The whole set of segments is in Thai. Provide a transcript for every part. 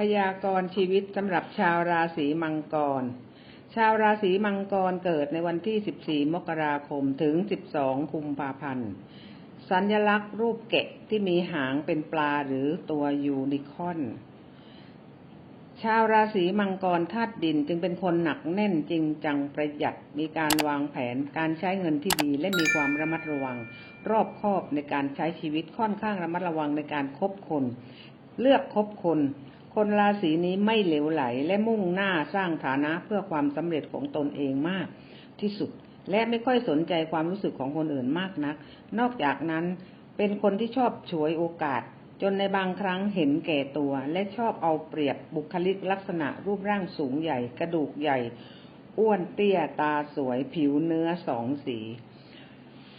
พยากรณ์ชีวิตสำหรับชาวราศีมังกร ชาวราศีมังกรเกิดในวันที่ 14 มกราคมถึง 12 กุมภาพันธ์ สัญลักษณ์รูปแกะที่มีหางเป็นปลาหรือตัวยูนิคอน ชาวราศีมังกรธาตุดินจึงเป็นคนหนักแน่นจริงจังประหยัด มีการวางแผนการใช้เงินที่ดีและมีความระมัดระวัง รอบคอบในการใช้ชีวิตค่อนข้างระมัดระวังในการคบคนเลือกคบคน คนราศีนี้ไม่เหลวไหลและมุ่งหน้าสร้างฐานะเพื่อความสำเร็จของตนเองมากที่สุด และไม่ค่อยสนใจความรู้สึกของคนอื่นมากนัก นอกจากนั้นเป็นคนที่ชอบฉวยโอกาส จนในบางครั้งเห็นแก่ตัว และชอบเอาเปรียบบุคลิกลักษณะรูปร่างสูงใหญ่ กระดูกใหญ่ อ้วนเตี้ยตาสวยผิวเนื้อสองสี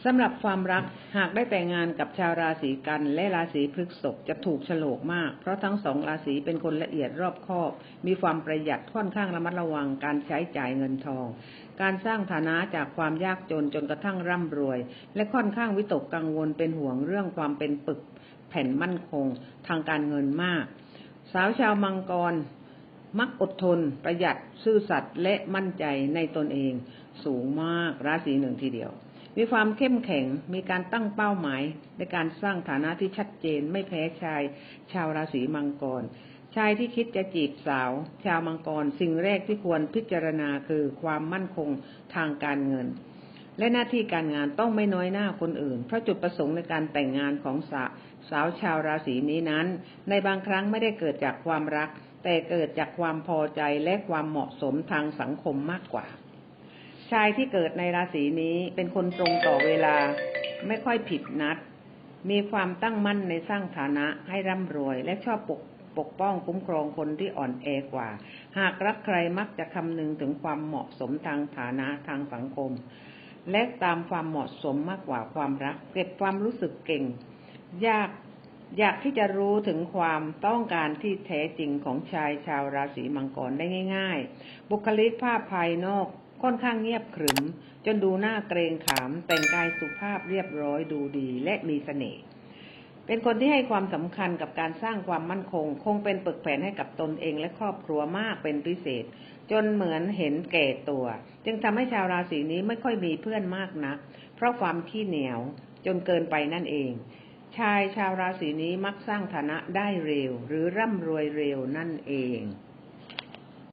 สำหรับความรักหากได้แต่งงานกับชาวราศีกันและราศีพฤษภจะถูกฉลกมาก เพราะทั้งสองราศีเป็นคนละเอียดรอบคอบ มีความประหยัดค่อนข้างระมัดระวังการใช้จ่ายเงินทอง การสร้างฐานะจากความยากจนจนกระทั่งร่ำรวย และค่อนข้างวิตกกังวลเป็นห่วงเรื่องความเป็นปึกแผ่นมั่นคง ทางการเงินมาก สาวชาวมังกรมักอดทน ประหยัดซื่อสัตย์และมั่นใจในตนเอง สูงมากราศีหนึ่งทีเดียว มีความเข้มแข็ง มีการตั้งเป้าหมาย ในการสร้างฐานะที่ชัดเจนไม่แพ้ชาย ชาวราศีมังกร ชายที่คิดจะจีบสาว ชาวมังกร สิ่งแรกที่ควรพิจารณาคือความมั่นคงทางการเงิน และหน้าที่การงานต้องไม่น้อยหน้าคนอื่น เพราะจุดประสงค์ในการแต่งงานของสาสาวชาวราศีนี้นั้น ในบางครั้งไม่ได้เกิดจากความรัก แต่เกิดจากความพอใจและความเหมาะสมทางสังคมมากกว่า ชายที่เกิดในราศีนี้เป็นคนตรงต่อเวลา ไม่ค่อยผิดนัด มีความตั้งมั่นในสร้างฐานะให้ร่ำรวย และชอบปกปกป้องคุ้มครองคนที่อ่อนแอกว่า หากรักใครมักจะคำนึงถึงความเหมาะสมทางฐานะทางสังคม และตามความเหมาะสมมากกว่าความรัก เก็บความรู้สึกเก่ง ยากอยากที่จะรู้ถึงความต้องการที่แท้จริงของชายชาวราศีมังกรได้ง่าย ๆ บุคลิกภาพภายนอก ค่อนข้างเงียบขรึม จนดูหน้าเกรงขาม แต่งกายสุภาพเรียบร้อยดูดีและมีเสน่ห์เป็นคนที่ให้ความสำคัญกับการสร้างความมั่นคง คงเป็นปึกแผ่นให้กับตนเองและครอบครัวมากเป็นพิเศษ จนเหมือนเห็นแก่ตัว จึงทำให้ชาวราศีนี้ไม่ค่อยมีเพื่อนมากนัก เพราะความขี้เหนียวจนเกินไปนั่นเอง ชายชาวราศีนี้มักสร้างฐานะได้เร็ว หรือร่ำรวยเร็วนั่นเอง